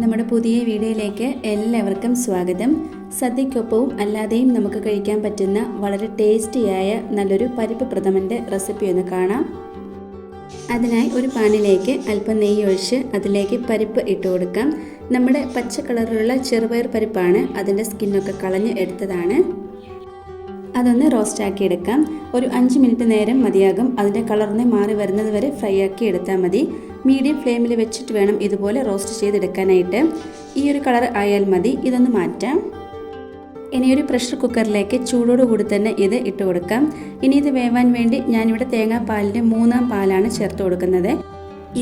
നമ്മുടെ പുതിയ വീഡിയോയിലേക്ക് എല്ലാവർക്കും സ്വാഗതം. സദ്യക്കൊപ്പവും അല്ലാതെയും നമുക്ക് കഴിക്കാൻ പറ്റുന്ന വളരെ ടേസ്റ്റിയായ നല്ലൊരു പരിപ്പ് പ്രഥമന്റെ റെസിപ്പി ഒന്ന് കാണാം. അതിനായി ഒരു പാനിലേക്ക് അല്പം നെയ്യ് ഒഴിച്ച് അതിലേക്ക് പരിപ്പ് ഇട്ട് കൊടുക്കാം. നമ്മുടെ പച്ച കളറിലുള്ള ചെറുപയർ പരിപ്പാണ് അതിന്റെ സ്കിന്നൊക്കെ കളഞ്ഞ് എടുത്തതാണ്. അതൊന്ന് റോസ്റ്റാക്കി എടുക്കാം. ഒരു അഞ്ച് മിനിറ്റ് നേരം മതിയാകും. അതിന്റെ കളറിനെ മാറി വരുന്നത് വരെ ഫ്രൈ ആക്കി എടുത്താൽ മതി. മീഡിയം ഫ്ലെയിമിൽ വെച്ചിട്ട് വേണം ഇതുപോലെ റോസ്റ്റ് ചെയ്തെടുക്കാനായിട്ട്. ഈ ഒരു കളർ ആയാൽ മതി. ഇതൊന്ന് മാറ്റാം. ഇനി ഒരു പ്രഷർ കുക്കറിലേക്ക് ചൂടോട് കൂടി തന്നെ ഇത് ഇട്ട് കൊടുക്കാം. ഇനി ഇത് വേവാൻ വേണ്ടി ഞാനിവിടെ തേങ്ങാപ്പാലിന്റെ മൂന്നാം പാലാണ് ചേർത്ത് കൊടുക്കുന്നത്.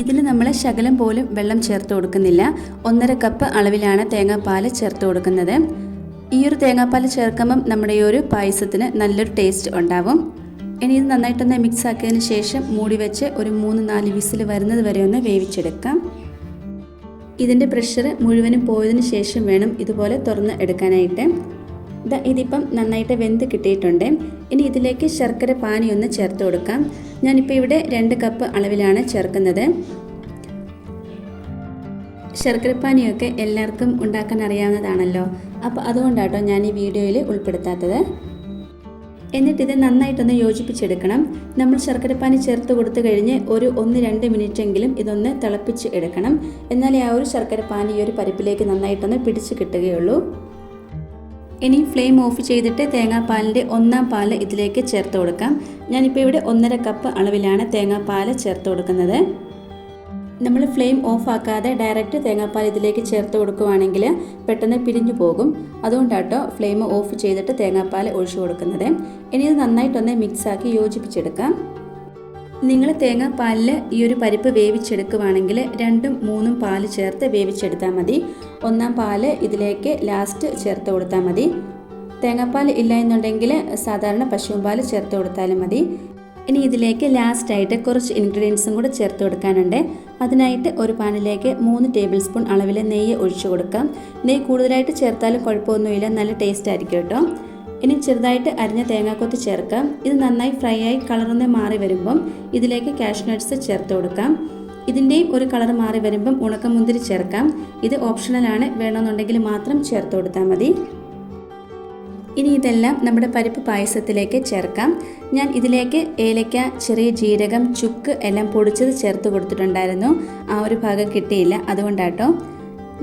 ഇതിൽ നമ്മൾ ശകലം പോലും വെള്ളം ചേർത്ത് കൊടുക്കുന്നില്ല. ഒന്നര കപ്പ് അളവിലാണ് തേങ്ങാപ്പാൽ ചേർത്ത് കൊടുക്കുന്നത്. ഈ ഒരു തേങ്ങാപ്പാൽ ചേർക്കുമ്പം നമ്മുടെ ഈ ഒരു പായസത്തിന് നല്ലൊരു ടേസ്റ്റ് ഉണ്ടാവും. ഇനി ഇത് നന്നായിട്ടൊന്ന് മിക്സ് ആക്കിയതിന് ശേഷം മൂടി വെച്ച് ഒരു മൂന്ന് നാല് വിസിൽ വരുന്നത് വരെ ഒന്ന് വേവിച്ചെടുക്കാം. ഇതിന്റെ പ്രഷർ മുഴുവനും പോയതിന് ശേഷം വേണം ഇതുപോലെ തുറന്ന് എടുക്കാനായിട്ട്. ഇതാ ഇതിപ്പം നന്നായിട്ട് വെന്ത് കിട്ടിയിട്ടുണ്ട്. ഇനി ഇതിലേക്ക് ശർക്കര പാനി ഒന്ന് ചേർത്ത് കൊടുക്കാം. ഞാനിപ്പോൾ ഇവിടെ രണ്ട് കപ്പ് അളവിലാണ് ചേർക്കുന്നത്. ശർക്കരപ്പാനിയൊക്കെ എല്ലാവർക്കും ഉണ്ടാക്കാൻ അറിയാവുന്നതാണല്ലോ. അപ്പോൾ അതുകൊണ്ടാട്ടോ ഞാൻ ഈ വീഡിയോയിൽ ഉൾപ്പെടുത്താത്തത്. എന്നിട്ട് ഇത് നന്നായിട്ടൊന്ന് യോജിപ്പിച്ചെടുക്കണം. നമ്മൾ ശർക്കരപ്പാനി ചേർത്ത് കൊടുത്തു കഴിഞ്ഞ് ഒരു ഒന്ന് രണ്ട് മിനിറ്റെങ്കിലും ഇതൊന്ന് തിളപ്പിച്ച് എടുക്കണം. എന്നാലേ ആ ഒരു ശർക്കരപ്പാനി ഈ ഒരു പരിപ്പിലേക്ക് നന്നായിട്ടൊന്ന് പിടിച്ച് കിട്ടുകയുള്ളൂ. ഇനി ഫ്ലെയിം ഓഫ് ചെയ്തിട്ട് തേങ്ങാപ്പാലിന്റെ ഒന്നാം പാൽ ഇതിലേക്ക് ചേർത്ത് കൊടുക്കാം. ഞാനിപ്പോൾ ഇവിടെ ഒന്നര കപ്പ് അളവിലാണ് തേങ്ങാപ്പാൽ ചേർത്ത് കൊടുക്കുന്നത്. നമ്മൾ ഫ്ലെയിം ഓഫ് ആക്കാതെ ഡയറക്റ്റ് തേങ്ങാപ്പാൽ ഇതിലേക്ക് ചേർത്ത് കൊടുക്കുവാണെങ്കിൽ പെട്ടെന്ന് പിരിഞ്ഞു പോകും. അതുകൊണ്ടാട്ടോ ഫ്ലെയിം ഓഫ് ചെയ്തിട്ട് തേങ്ങാപ്പാൽ ഒഴിച്ചു കൊടുക്കുന്നത്. ഇനി ഇത് നന്നായിട്ടൊന്ന് മിക്സാക്കി യോജിപ്പിച്ചെടുക്കാം. നിങ്ങൾ തേങ്ങാപ്പാലിൽ ഈ ഒരു പരിപ്പ് വേവിച്ചെടുക്കുവാണെങ്കിൽ രണ്ടും മൂന്നും പാൽ ചേർത്ത് വേവിച്ചെടുത്താൽ മതി. ഒന്നാം പാൽ ഇതിലേക്ക് ലാസ്റ്റ് ചേർത്ത് കൊടുത്താൽ മതി. തേങ്ങാപ്പാൽ ഇല്ല എന്നുണ്ടെങ്കിൽ സാധാരണ പശുവും പാൽ ചേർത്ത് കൊടുത്താലും മതി. ഇനി ഇതിലേക്ക് ലാസ്റ്റായിട്ട് കുറച്ച് ഇൻഗ്രീഡിയൻസും കൂടെ ചേർത്ത് കൊടുക്കാനുണ്ട്. അതിനായിട്ട് ഒരു പാനിലേക്ക് മൂന്ന് ടേബിൾ സ്പൂൺ അളവിൽ നെയ്യ് ഒഴിച്ചു കൊടുക്കാം. നെയ്യ് കൂടുതലായിട്ട് ചേർത്താലും കുഴപ്പമൊന്നുമില്ല നല്ല ടേസ്റ്റ് ആയിരിക്കും കേട്ടോ. ഇനി ചെറുതായിട്ട് അരിഞ്ഞ തേങ്ങാക്കൊത്ത് ചേർക്കാം. ഇത് നന്നായി ഫ്രൈ ആയി കളറൊന്ന് മാറി വരുമ്പം ഇതിലേക്ക് കാഷ്യൂ നട്ട്സ് ചേർത്ത് കൊടുക്കാം. ഇതിന്റെയും ഒരു കളർ മാറി വരുമ്പം ഉണക്കമുന്തിരി ചേർക്കാം. ഇത് ഓപ്ഷണലാണ് വേണമെന്നുണ്ടെങ്കിൽ മാത്രം ചേർത്ത് കൊടുത്താൽ മതി. ഇനി ഇതെല്ലാം നമ്മുടെ പരിപ്പ് പായസത്തിലേക്ക് ചേർക്കാം. ഞാൻ ഇതിലേക്ക് ഏലക്ക ചെറിയ ജീരകം ചുക്ക് എല്ലാം പൊടിച്ചത് ചേർത്ത് കൊടുത്തിട്ടുണ്ടായിരുന്നു. ആ ഒരു ഭാഗം കിട്ടിയില്ല. അതുകൊണ്ടാട്ടോ.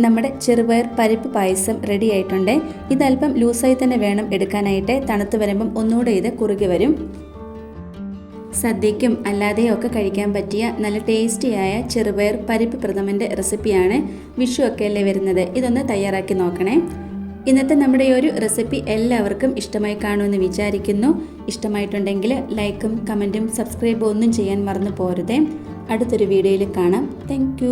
നമ്മുടെ ചെറുപയർ പരിപ്പ് പായസം റെഡി ആയിട്ടുണ്ട്. ഇതല്പം ലൂസായി തന്നെ വേണം എടുക്കാനായിട്ട്. തണുത്ത് വരുമ്പം ഒന്നുകൂടെ ഇത് കുറുകി വരും. സദ്യയ്ക്കും അല്ലാതെയും ഒക്കെ കഴിക്കാൻ പറ്റിയ നല്ല ടേസ്റ്റിയായ ചെറുപയർ പരിപ്പ് പ്രഥമന്റെ റെസിപ്പിയാണ് വിഷു ഒക്കെ അല്ലേ വരുന്നത്. ഇതൊന്ന് തയ്യാറാക്കി നോക്കണേ. ഇന്നത്തെ നമ്മുടെ ഈ ഒരു റെസിപ്പി എല്ലാവർക്കും ഇഷ്ടമായി കാണുമെന്ന് വിചാരിക്കുന്നു. ഇഷ്ടമായിട്ടുണ്ടെങ്കിൽ ലൈക്കും കമന്റും സബ്സ്ക്രൈബും ഒന്നും ചെയ്യാൻ മറന്നു പോരുതേ. അടുത്തൊരു വീഡിയോയിൽ കാണാം. താങ്ക്